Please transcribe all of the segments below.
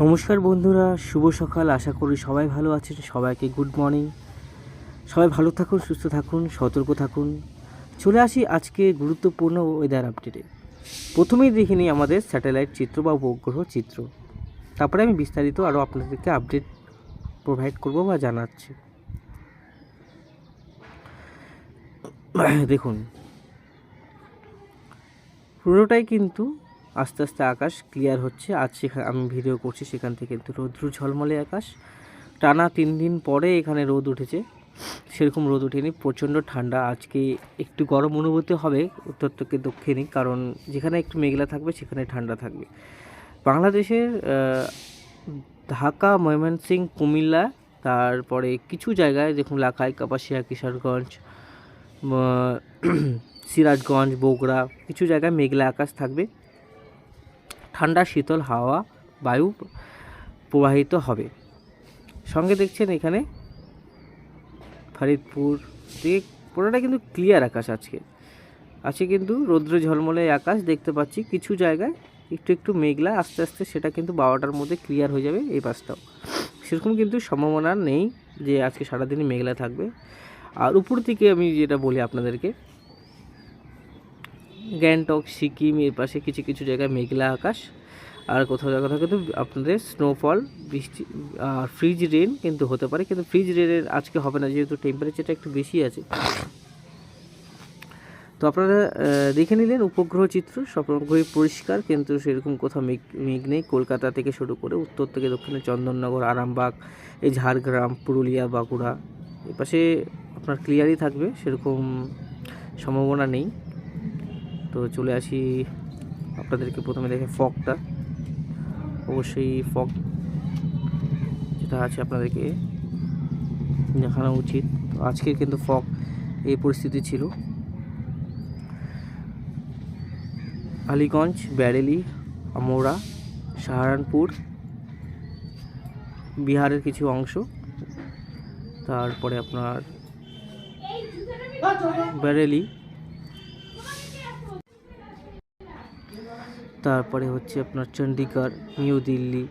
নমস্কার বন্ধুরা, শুভ সকাল। আশা করি সবাই ভালো আছেন। সবাইকে গুড মর্নিং সবাই ভালো থাকুন, সুস্থ থাকুন, সতর্ক থাকুন। চলে আসি আজকে গুরুত্বপূর্ণ ওয়েদার আপডেটে প্রথমেই দেখে নিই আমাদের স্যাটেলাইট চিত্র বা উপগ্রহ চিত্র। তারপরে আমি বিস্তারিত আরও আপনাদেরকে আপডেট প্রোভাইড করব বা জানাচ্ছি। দেখুন, পুরোটাই কিন্তু আস্তে আস্তে আকাশ ক্লিয়ার হচ্ছে। আজ সেখানে আমি ভিডিও করছি সেখান থেকে কিন্তু রৌদ্র ঝলমলে আকাশ। টানা তিন দিন পরে এখানে রোদ উঠেছে। সেরকম রোদ উঠেনি, প্রচণ্ড ঠান্ডা। আজকে একটু গরম অনুভূতি হবে উত্তর থেকে দক্ষিণে, কারণ যেখানে একটু মেঘলা থাকবে, সেখানে ঠান্ডা থাকবে। বাংলাদেশের ঢাকা ময়মনসিং কুমিল্লা, তারপরে কিছু জায়গায় দেখুন, লাখাই, কাপাসিয়া, কিশোরগঞ্জ সিরাজগঞ্জ, বগুড়া, কিছু জায়গায় মেঘলা আকাশ থাকবে। ঠান্ডা, শীতল হাওয়া, বায়ু প্রবাহিত হবে। সঙ্গে দেখছেন এখানে ফরিদপুর দিকে, পুরোটা কিন্তু ক্লিয়ার আকাশ আজকে। আছে কিন্তু রৌদ্র ঝলমলে আকাশ, দেখতে পাচ্ছি কিছু জায়গায় একটু একটু মেঘলা, আস্তে আস্তে সেটা কিন্তু বারোটার মধ্যে ক্লিয়ার হয়ে যাবে এই পাশটাও। সেরকম কিন্তু সম্ভাবনা নেই যে আজকে সারাদিনই মেঘলা থাকবে। আর উপর থেকে আমি যেটা বলি আপনাদেরকে গ্যাংটক, সিকিম, এর পাশে কিছু কিছু জায়গায় মেঘলা আকাশ। আর কোথাও জায়গা কোথাও কিন্তু আপনাদের স্নোফল বৃষ্টি, আর ফ্রিজ রেন কিন্তু হতে পারে। কিন্তু ফ্রিজ রেনের আজকে হবে না, যেহেতু টেম্পারেচারটা একটু বেশি আছে। তো আপনারা দেখে নিলেন উপগ্রহ চিত্র সবরকমই পরিষ্কার, কিন্তু সেরকম কোথাও মেঘ মেঘ নেই। কলকাতা থেকে শুরু করে উত্তর থেকে দক্ষিণে চন্দননগর, আরামবাগ, এই ঝাড়গ্রাম, পুরুলিয়া, বাঁকুড়া, এ পাশে আপনার ক্লিয়ারই থাকবে, সেরকম সম্ভাবনা নেই। তো চলে আসি আপনাদেরকে প্রথমে দেখে ফকটা। অবশ্যই ফক যেটা আছে আপনাদেরকে দেখানো উচিত। আজকে কিন্তু ফক এই পরিস্থিতি ছিল। আলিগঞ্জ, ব্যারেলি, আমোরা, সাহারানপুর, বিহারের কিছু অংশ। তারপরে আপনার ব্যারেলি তারপরে হচ্ছে আপনার চণ্ডীগড় নিউ দিল্লি,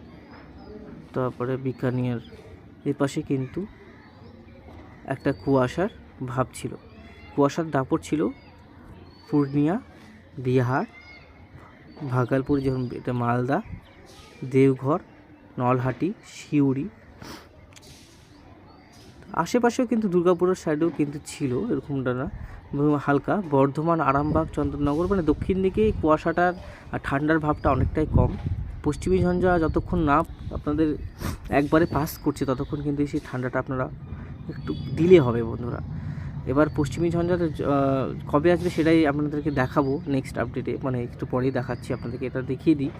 তারপরে বিকানিয়ার। এর পাশে কিন্তু একটা কুয়াশার ভাব ছিল। কুয়াশার দাপট ছিল পূর্ণিয়া, বিহার, ভাগালপুর যেমন এটা মালদা, দেওঘর, নলহাটি, সিউড়ি। আশেপাশেও কিন্তু দুর্গাপুরের সাইডেও কিন্তু ছিল, এরকমটা না। হালকা। বর্ধমান, আরামবাগ, চন্দননগর মানে দক্ষিণ দিকে কুয়াশাটার ঠান্ডার ভাবটা অনেকটাই কম। পশ্চিমী ঝঞ্ঝা যতক্ষণ না আপনাদের একবারে পাস করছে, ততক্ষণ কিন্তু সেই ঠান্ডাটা আপনারা একটু দিলে হবে বন্ধুরা। এবার পশ্চিমী ঝঞ্ঝাটা কবে আসবে সেটাই আপনাদেরকে দেখাবো নেক্সট আপডেটে মানে একটু পরেই দেখাচ্ছি আপনাদেরকে, এটা দেখিয়ে দিই।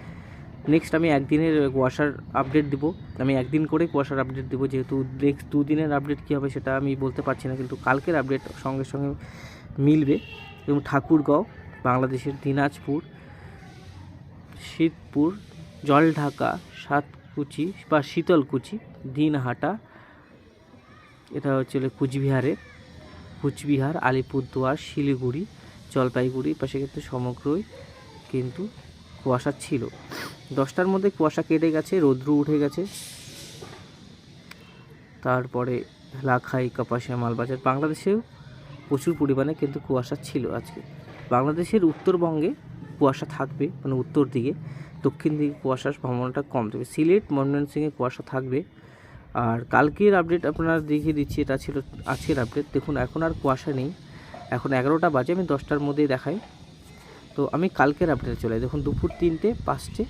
নেক্সট আমি একদিনের কুয়াশার আপডেট দিব। আমি একদিন করে কুয়াশার আপডেট দিব, যেহেতু নেক্সট দুদিনের আপডেট কী হবে সেটা আমি বলতে পারছি না, কিন্তু কালকের আপডেট সঙ্গে সঙ্গে মিলবে এবং ঠাকুরগাঁও, বাংলাদেশের দিনাজপুর, শীতপুর, জলঢাকা, সাতকুচি বা শীতলকুচি, দিনহাটা, এটা হচ্ছে কুচবিহারে, কুচবিহার, আলিপুরদুয়ার, শিলিগুড়ি, জলপাইগুড়ি পাশে কিন্তু সমগ্রই কিন্তু কুয়াশা ছিল। দশটার মধ্যে কুয়াশা কেটে গেছে, রৌদ্র উঠে গেছে। তারপরে লাখাই, কাপাসিয়া, মালবাজার, বাংলাদেশেও প্রচুর পরিমাণে কিন্তু কুয়াশা ছিল আজকে। বাংলাদেশের উত্তরবঙ্গে কুয়াশা থাকবে মানে উত্তর দিকে। দক্ষিণ দিকে কুয়াশার সম্ভাবনাটা কম থাকবে। সিলেট, ময়মনসিংহে কুয়াশা থাকবে। আর কালকের আপডেট আপনারা দেখিয়ে দিচ্ছি, এটা ছিল আজকের আপডেট দেখুন, এখন আর কুয়াশা নেই। এখন এগারোটা বাজে, আমি দশটার মধ্যেই দেখাই। তো আমি কালকের আপডেটে চলে দেখুন, দুপুর তিনটে, পাঁচটে,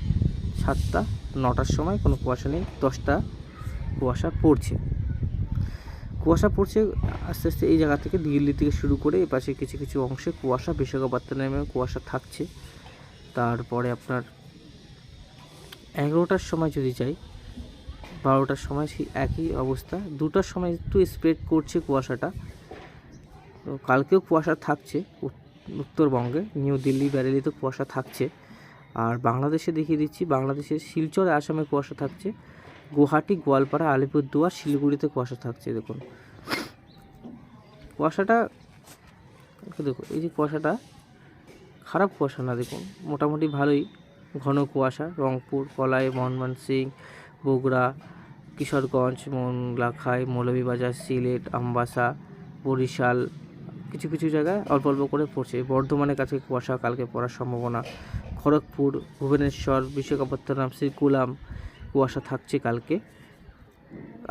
সাতটা, নটার সময় কোনো কুয়াশা নেই। দশটা কুয়াশা পড়ছে। কুয়াশা পড়ছে, আস্তে আস্তে এই জায়গা থেকে দিল্লি থেকে শুরু করে এপাশে কিছু কিছু অংশে কুয়াশা, বিশাখাপত্তনমে কুয়াশা থাকছে। তারপরে আপনার এগারোটার সময় যদি যাই, বারোটার সময় সেই একই অবস্থা। দুটার সময় একটু স্প্রেড করছে কুয়াশাটা। তো কালকেও কুয়াশা থাকছে উত্তরবঙ্গে। নিউ দিল্লি ব্যারেলিতে কুয়াশা থাকছে। আর বাংলাদেশে দেখিয়ে দিচ্ছি, বাংলাদেশের শিলচর, আসামে কুয়াশা থাকছে। গুয়াহাটি, গোয়ালপাড়া, আলিপুরদুয়ার, শিলিগুড়িতে কুয়াশা থাকছে, দেখুন। কুয়াশাটা দেখুন, এই যে কুয়াশাটা, খারাপ কুয়াশা না, দেখুন, মোটামুটি ভালোই ঘন কুয়াশা, রংপুর কলাই মনমোহন সিং বগুড়া, কিশোরগঞ্জ মোংলাখাই মৌলভীবাজার, সিলেট, আমবাসা, বরিশাল, কিছু কিছু জায়গায় অল্প অল্প করে পড়ছে। বর্ধমানের কাছে কুয়াশা কালকে পড়ার সম্ভাবনা। খড়গপুর, ভুবনেশ্বর, বিশাখাপত্তনম, শ্রীকুলাম কুয়াশা থাকছে কালকে।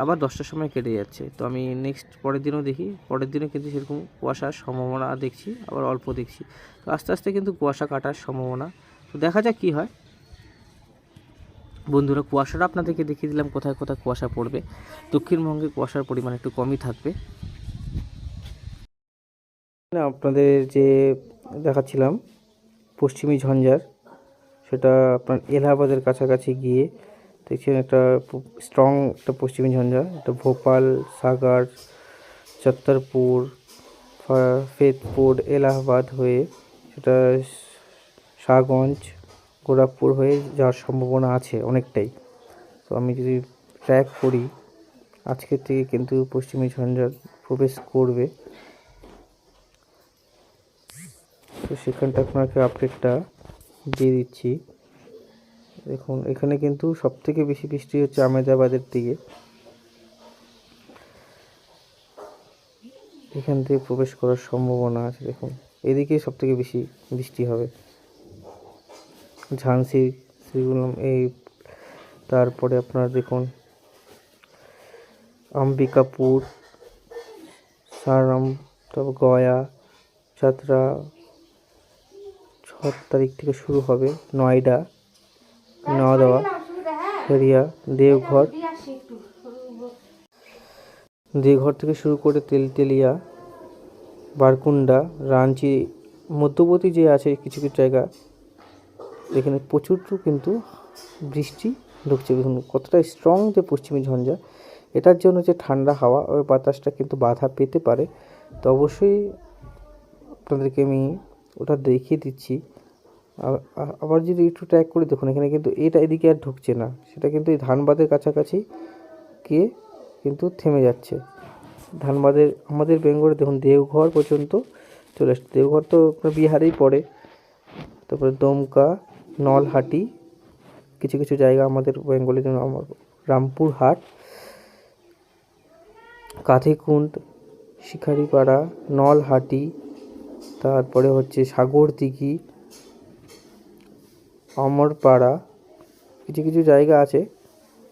আবার দশটার সময় কেটে যাচ্ছে। তো আমি নেক্সট পরের দিনও দেখি। পরের দিনও কিন্তু সেরকম কুয়াশার সম্ভাবনা দেখছি, আবার অল্প দেখছি। তো আস্তে আস্তে কিন্তু কুয়াশা কাটার সম্ভাবনা। তো দেখা যাক কী হয়। বন্ধুরা, কুয়াশাটা আপনাদেরকে দেখিয়ে দিলাম কোথায় কোথায় কুয়াশা পড়বে। দক্ষিণবঙ্গে কুয়াশার পরিমাণ একটু কমই থাকবে। আপনাদের যে দেখাচ্ছিলাম, পশ্চিমী ঝঞ্ঝার, সেটা আপনার এলাহাবাদের কাছাকাছি গিয়ে দেখছেন একটা স্ট্রং একটা পশ্চিমী ঝঞ্ঝা এটা ভোপাল, সাগার চত্তরপুর ফেদপুর এলাহাবাদ হয়ে সেটা শাহগঞ্জ, গোরখপুর হয়ে যাওয়ার সম্ভাবনা আছে অনেকটাই। তো আমি যদি ট্র্যাক করি, আজকের থেকে কিন্তু পশ্চিমী ঝঞ্ঝা প্রবেশ করবে। তো সেখানটা আপনাকে আপডেটটা দিয়ে দিচ্ছি। দেখুন, এখানে কিন্তু সব থেকে বেশি বৃষ্টি হচ্ছে আমেদাবাদের দিকে। এখান থেকে প্রবেশ করার সম্ভাবনা আছে, দেখুন। এদিকে সব থেকে বেশি বৃষ্টি হবে। ঝান্সি সেগুলো এই তারপরে আপনার দেখুন অম্বিকাপুর সারাম, তারপর গয়া, যাত্রা ছ তারিখ থেকে শুরু হবে, নয়ডা। নওদাওয়া হরিয়া, দেওঘর। দেওঘর থেকে শুরু করে তেলতেলিয়া, বারকুন্ডা, রাঞ্চি, মধ্যবর্তী যে আছে কিছু কিছু জায়গা, এখানে প্রচুর কিন্তু বৃষ্টি ঢুকছে। কতটা স্ট্রং যে পশ্চিমী ঝঞ্ঝা, এটার জন্য যে ঠান্ডা হাওয়া ওই বাতাসটা কিন্তু বাধা পেতে পারে। তো অবশ্যই আপনাদেরকে আমি ওটা দেখিয়ে দিচ্ছি। আবার যদি একটু ট্র্যাক করে, দেখুন, এখানে কিন্তু এটা এদিকে আর ঢুকছে না। সেটা কিন্তু এই ধানবাদের কাছাকাছি গিয়ে কিন্তু থেমে যাচ্ছে। ধানবাদের, আমাদের বেঙ্গলে দেখুন, দেওঘর পর্যন্ত চলে আসছে। দেওঘর তো বিহারেই পড়ে। তারপরে দমকা, নলহাটি, কিছু কিছু জায়গা আমাদের বেঙ্গলে, যেমন আমার রামপুরহাট, কাঁথিকুণ্ড, শিকারিপাড়া, নলহাটি, তারপরে হচ্ছে সাগরদিঘি অমরপাড়া, কিছু কিছু জায়গা আছে,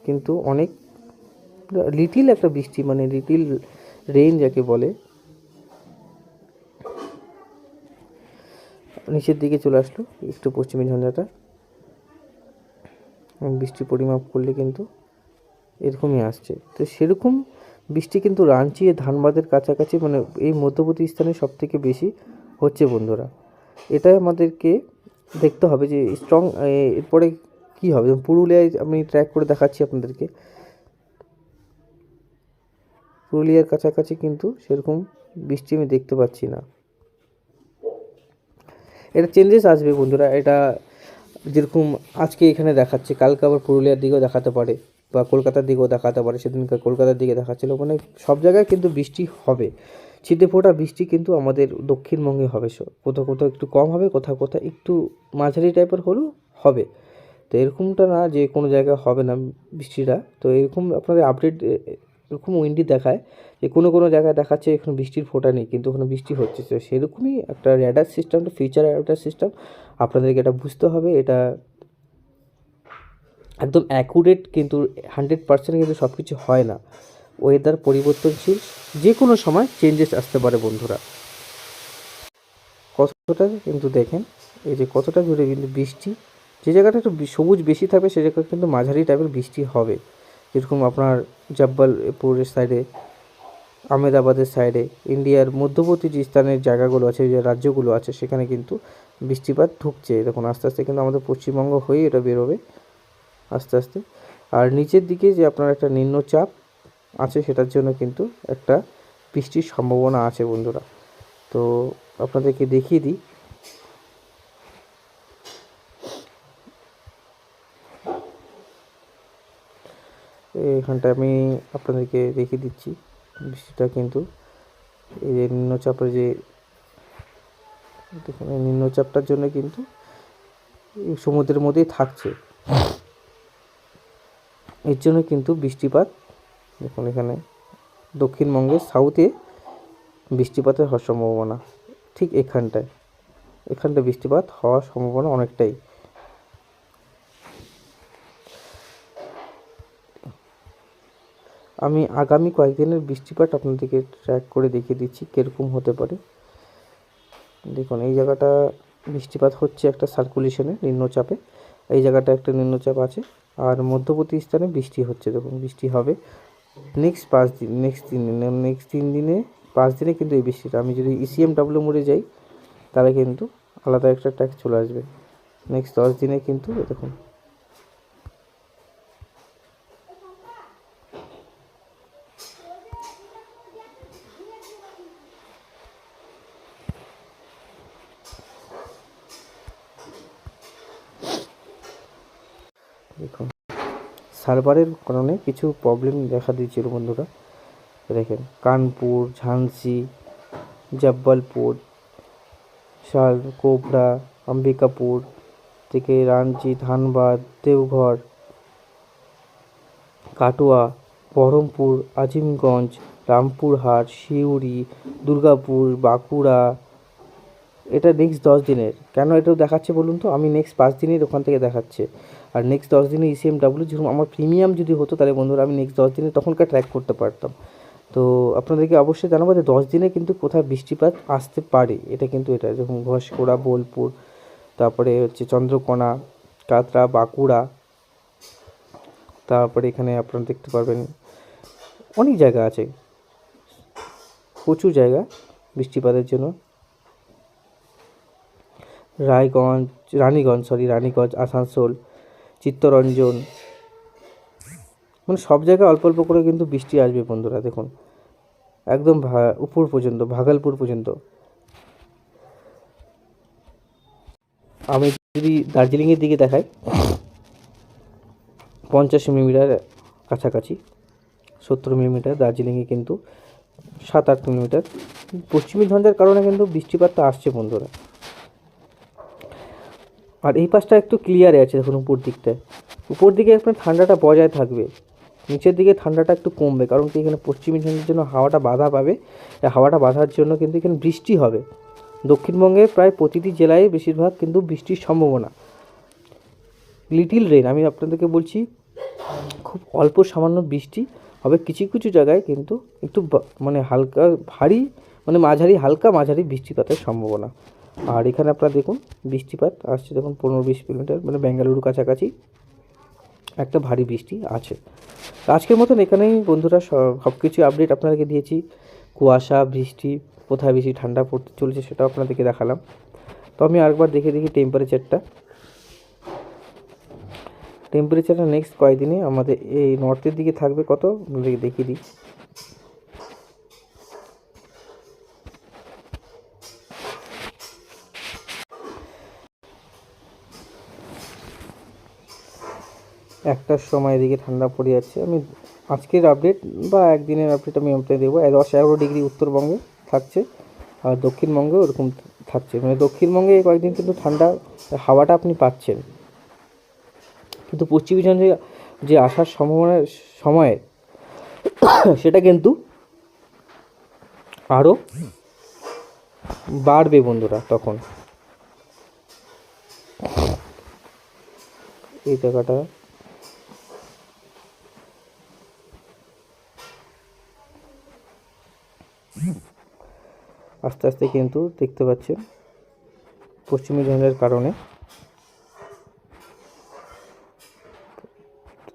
কিন্তু অনেক লিটিল একটা বৃষ্টি মানে লিটিল রেইন যাকে বলে। নিচের দিকে চলে আসলো, একটু পশ্চিমী ঝঞ্ঝাটা। বৃষ্টি পরিমাপ করলে কিন্তু এরকমই আসছে। তো সেরকম বৃষ্টি কিন্তু রাঞ্চি ধানবাদের কাছাকাছি মানে এই মধ্যবর্তী স্থানে সব থেকে বেশি হচ্ছে বন্ধুরা। এটাই আমাদেরকে দেখতে হবে যে স্ট্রং এরপরে কী হবে? পুরুলিয়ায় আমি ট্র্যাক করে দেখাচ্ছি আপনাদেরকে। পুরুলিয়ার কাছাকাছি কিন্তু সেরকম বৃষ্টি আমি দেখতে পাচ্ছি না। এটা চেঞ্জেস আসবে বন্ধুরা, এটা যেরকম আজকে এখানে দেখাচ্ছে, কালকে আবার পুরুলিয়ার দিকেও দেখাতে পারে বা কলকাতার দিকেও দেখাতে পারে, সেদিনকে কলকাতার দিকে দেখাচ্ছিল। মানে সব জায়গায় কিন্তু বৃষ্টি হবে। ছিটে ফোটা বৃষ্টি কিন্তু আমাদের দক্ষিণবঙ্গে হবে কোথাও কোথাও একটু কম হবে, কোথাও কোথাও একটু মাঝারি টাইপের হলেও হবে। তো এরকমটা না যে কোনো জায়গায় হবে না বৃষ্টিটা। তো এরকম আপনাদের আপডেট এরকম উইন্ডি দেখায় যে কোনো কোনো জায়গায় দেখাচ্ছে এখন বৃষ্টির ফোঁটা নেই, কিন্তু ওখানে বৃষ্টি হচ্ছে। তো সেরকমই একটা র্যাডার সিস্টেমটা ফিউচার র্যাডার সিস্টেম আপনাদেরকে এটা বুঝতে হবে। এটা একদম অ্যাকুরেট কিন্তু হান্ড্রেড পার্সেন্ট কিন্তু সব কিছু হয় না। ওয়েদার পরিবর্তনশীল যে কোনো সময় চেঞ্জেস আসতে পারে বন্ধুরা। কতটা কিন্তু দেখেন, এই যে কতটা জুড়ে কিন্তু বৃষ্টি, যে জায়গাটা একটু সবুজ বেশি থাকবে, সে জায়গায় কিন্তু মাঝারি টাইপের বৃষ্টি হবে। যেরকম আপনার জব্বলপুরের সাইডে আহমেদাবাদের সাইডে ইন্ডিয়ার মধ্যবর্তী যে স্থানের জায়গাগুলো আছে, যে রাজ্যগুলো আছে, সেখানে কিন্তু বৃষ্টিপাত ঢুকছে। দেখুন, আস্তে আস্তে কিন্তু আমাদের পশ্চিমবঙ্গ হয়ে এটা বেরোবে, আস্তে আস্তে। আর নিচের দিকে যে আপনার একটা নিম্নচাপ আছে, সেটার জন্য কিন্তু একটা বৃষ্টির সম্ভাবনা আছে বন্ধুরা। তো আপনাদেরকে দেখিয়ে দিই। এখানটা আমি আপনাদেরকে দেখিয়ে দিচ্ছি। বৃষ্টিটা কিন্তু এই যে নিম্নচাপের যে, দেখুন, এই নিম্নচাপটার জন্য কিন্তু সমুদ্রের মধ্যেই থাকছে। এর জন্য কিন্তু বৃষ্টিপাত দেখুন এখানে দক্ষিণবঙ্গের সাউথে বৃষ্টিপাতের হওয়ার সম্ভাবনা ঠিক এখানটায়। এখানটায় বৃষ্টিপাত হওয়ার সম্ভাবনা অনেকটাই। আমি আগামী কয়েকদিনের বৃষ্টিপাত আপনাদেরকে ট্র্যাক করে দেখিয়ে দিচ্ছি, কীরকম হতে পারে। দেখুন, এই জায়গাটা বৃষ্টিপাত হচ্ছে একটা সার্কুলেশনে নিম্নচাপে। এই জায়গাটা একটা নিম্নচাপ আছে। আর মধ্যবর্তী স্থানে বৃষ্টি হচ্ছে। দেখুন, বৃষ্টি হবে নেক্সট পাঁচ দিন নেক্সট তিন দিন নেক্সট তিন দিনে, পাঁচ দিনে কিন্তু এই বৃষ্টিটা আমি যদি E ইসিএম ডাব্লিউ মোড়ে যাই, তাহলে কিন্তু আলাদা একটা ট্যাক্স চলে আসবে। নেক্সট দশ দিনে কিন্তু দেখুন। দেখুন। সার্ভারের কারণে কিছু প্রবলেম দেখা দিয়েছিল বন্ধুরা। দেখেন, কানপুর, ঝান্সি, জব্বলপুর, শাল, কোবরা, অম্বিকাপুর থেকে রাঞ্চি, ধানবাদ, দেওঘর, কাটোয়া, বহরমপুর, আজিমগঞ্জ, রামপুরহাট সিউড়ি দুর্গাপুর, বাঁকুড়া এটা নেক্সট দশ দিনের। কেন এটাও দেখাচ্ছে বলুন তো? আমি নেক্সট পাঁচ দিনের ওখান থেকে দেখাচ্ছে। আর নেক্সট দশ দিনে E ইসিএম ডাব্লিউ যেরকম আমার প্রিমিয়াম যদি হতো, তাহলে বন্ধুরা আমি নেক্সট দশ দিনে তখনকার ট্র্যাক করতে পারতাম। তো আপনাদেরকে অবশ্যই জানাব যে দশ দিনে কিন্তু কোথায় বৃষ্টিপাত আসতে পারে। এটা কিন্তু এটা, যেরকম ঘসকোড়া, বোলপুর, তারপরে হচ্ছে চন্দ্রকোনা, কাতরা, বাঁকুড়া, তারপরে এখানে আপনারা দেখতে পারবেন অনেক জায়গা আছে। প্রচুর জায়গা বৃষ্টিপাতের জন্য। রায়গঞ্জ, রানীগঞ্জ সরি রানীগঞ্জ, আসানসোল, চিত্তরঞ্জন। মানে সব জায়গায় অল্প অল্প করে কিন্তু বৃষ্টি আসবে বন্ধুরা, দেখুন। একদম উপর পর্যন্ত, ভাগলপুর পর্যন্ত। আমি যদি দার্জিলিংয়ের দিকে দেখাই, পঞ্চাশ মিলিমিটার কাছাকাছি, সত্তর মিলিমিটার দার্জিলিংয়ে কিন্তু সাত আট মিলিমিটার। পশ্চিমী ঝঞ্ঝার কারণে কিন্তু বৃষ্টিপাতটা আসছে বন্ধুরা। আর এই পাশটা একটু ক্লিয়ারে আছে দেখুন উপর দিকটায়। উপর দিকে আপনার ঠান্ডাটা বজায় থাকবে। নিচের দিকে ঠান্ডাটা একটু কমবে, কারণ কি এখানে পশ্চিমী ঝঞ্ঝার জন্য হাওয়াটা বাধা পাবে। হাওয়াটা বাঁধার জন্য কিন্তু এখানে বৃষ্টি হবে। দক্ষিণবঙ্গে প্রায় প্রতিটি জেলায় বেশিরভাগ কিন্তু বৃষ্টির সম্ভাবনা। লিটিল রেন আমি আপনাদেরকে বলছি, খুব অল্প সামান্য বৃষ্টি হবে কিছু কিছু জায়গায় কিন্তু একটু মানে হালকা ভারী মানে মাঝারি, হালকা মাঝারি বৃষ্টিপাতের সম্ভাবনা। আর এখানে আপনারা দেখুন বৃষ্টিপাত আসছে দেখুন পনেরো বিশ কিলোমিটার মানে বেঙ্গালুরু কাছাকাছি। একটা ভারী বৃষ্টি আছে। আজকের মতন এখানেই বন্ধুরা সব কিছু আপডেট আপনাদেরকে দিয়েছি। কুয়াশা, বৃষ্টি, কোথায় বেশি ঠান্ডা পড়তে চলেছে সেটাও আপনাদেরকে দেখালাম। তো আমি আরেকবার দেখে দেখি টেম্পারেচারটা টেম্পারেচারটা নেক্সট কয়েকদিনে আমাদের এই নর্থের দিকে থাকবে কত? দেখিয়ে দিই। একটার সময় এদিকে ঠান্ডা পড়ে যাচ্ছে। আমি আজকের আপডেট বা একদিনের আপডেট আমি আপনাকে দেবো। দশ এগারো ডিগ্রি উত্তরবঙ্গে থাকছে আর দক্ষিণবঙ্গে ওরকম থাকছে। মানে দক্ষিণবঙ্গে কয়েকদিন কিন্তু ঠান্ডা, হাওয়াটা আপনি পাচ্ছেন। কিন্তু পশ্চিমী ঝঞ্ঝে যে আসার সম্ভাবনা সময়ে সেটা কিন্তু আরও বাড়বে বন্ধুরা তখন। এই জায়গাটা আস্তে আস্তে কিন্তু দেখতে পাচ্ছেন পশ্চিমী ঝঞ্ঝার কারণে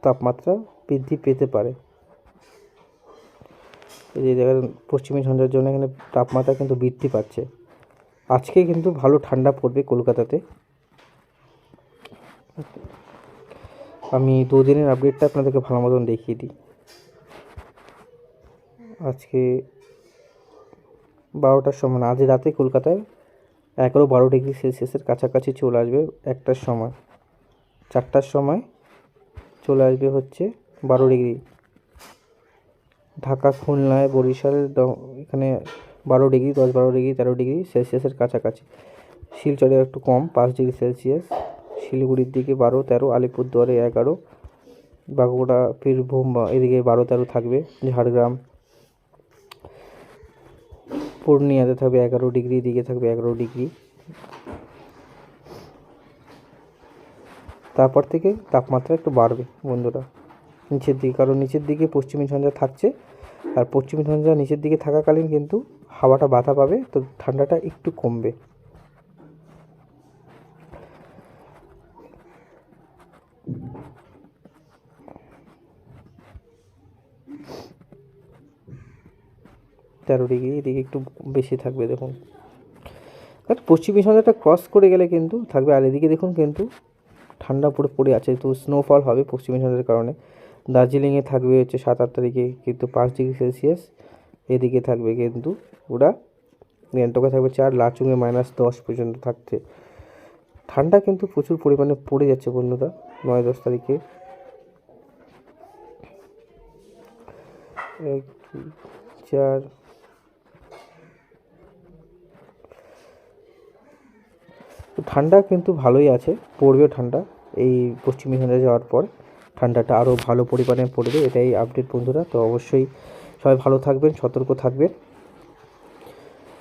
তাপমাত্রা বৃদ্ধি পেতে পারে। এই যে দেখেন, পশ্চিমী ঝঞ্ঝার জন্য এখানে তাপমাত্রা কিন্তু বৃদ্ধি পাচ্ছে। আজকে কিন্তু ভালো ঠান্ডা পড়বে কলকাতাতে। আমি দুদিনের আপডেটটা আপনাদেরকে ভালো মতন দেখিয়ে দিই। আজকে বারোটার সময় আজ রাতে কলকাতায় এগারো বারো ডিগ্রি সেলসিয়াসের কাছাকাছি চলে আসবে একটার সময়। চারটার সময় চলে আসবে হচ্ছে বারো ডিগ্রি। ঢাকা খুলনায় বরিশাল এখানে বারো ডিগ্রি, দশ বারো ডিগ্রি, তেরো ডিগ্রি সেলসিয়াসের কাছাকাছি। শিলচরে একটু কম, পাঁচ ডিগ্রি সেলসিয়াস। শিলিগুড়ির দিকে বারো তেরো, আলিপুরদুয়ারে এগারো। বাঁকুড়া, বীরভূম, এদিকে বারো তেরো থাকবে। ঝাড়গ্রাম পূর্ণিয়াতে থাকবে এগারো ডিগ্রি দিকে থাকবে এগারো ডিগ্রি। তারপর থেকে তাপমাত্রা একটু বাড়বে বন্ধুরা। নিচের দিকে, কারণ নিচের দিকে পশ্চিমী ঝঞ্ঝা থাকছে। আর পশ্চিমী ঝঞ্ঝা নিচের দিকে থাকাকালীন কিন্তু হাওয়াটা বাধা পাবে, তো ঠান্ডাটা একটু কমবে। তেরো ডিগ্রি এদিকে একটু বেশি থাকবে, দেখুন। আর পশ্চিমী ঝঞ্ঝাটা ক্রস করে গেলে কিন্তু থাকবে, আর এদিকে দেখুন কিন্তু ঠান্ডা পুরো পড়ে আছে, তো স্নোফল হবে পশ্চিমী ঝঞ্ঝার কারণে। দার্জিলিংয়ে থাকবে হচ্ছে সাত আট তারিখে, কিন্তু পাঁচ ডিগ্রি সেলসিয়াস। এদিকে থাকবে কিন্তু ওরা গ্যাংটকে থাকবে চার, লাচুংয়ে মাইনাস দশ পর্যন্ত থাকছে। ঠান্ডা কিন্তু প্রচুর পরিমাণে পড়ে যাচ্ছে বন্ধুরা নয় দশ তারিখে চার তো ঠান্ডা কিন্তু ভালোই আছে, পড়বেও ঠান্ডা। এই পশ্চিম মেদিনীপুরে যাওয়ার পর ঠান্ডাটা আরও ভালো পরিমাণে পড়বে, এটাই আপডেট বন্ধুরা। তো অবশ্যই সবাই ভালো থাকবেন, সতর্ক থাকবেন।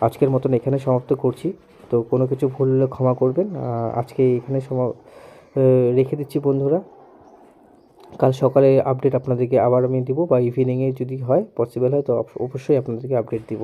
আজকের মতন এখানে সমাপ্ত করছি। তো কোনো কিছু ভুল হলে ক্ষমা করবেন। আজকে এখানে সমা রেখে দিচ্ছি বন্ধুরা। কাল সকালে আপডেট আপনাদেরকে আবার আমি দিব বা ইভিনিংয়ে যদি হয় পসিবল হয়, তো অবশ্যই আপনাদেরকে আপডেট দিব।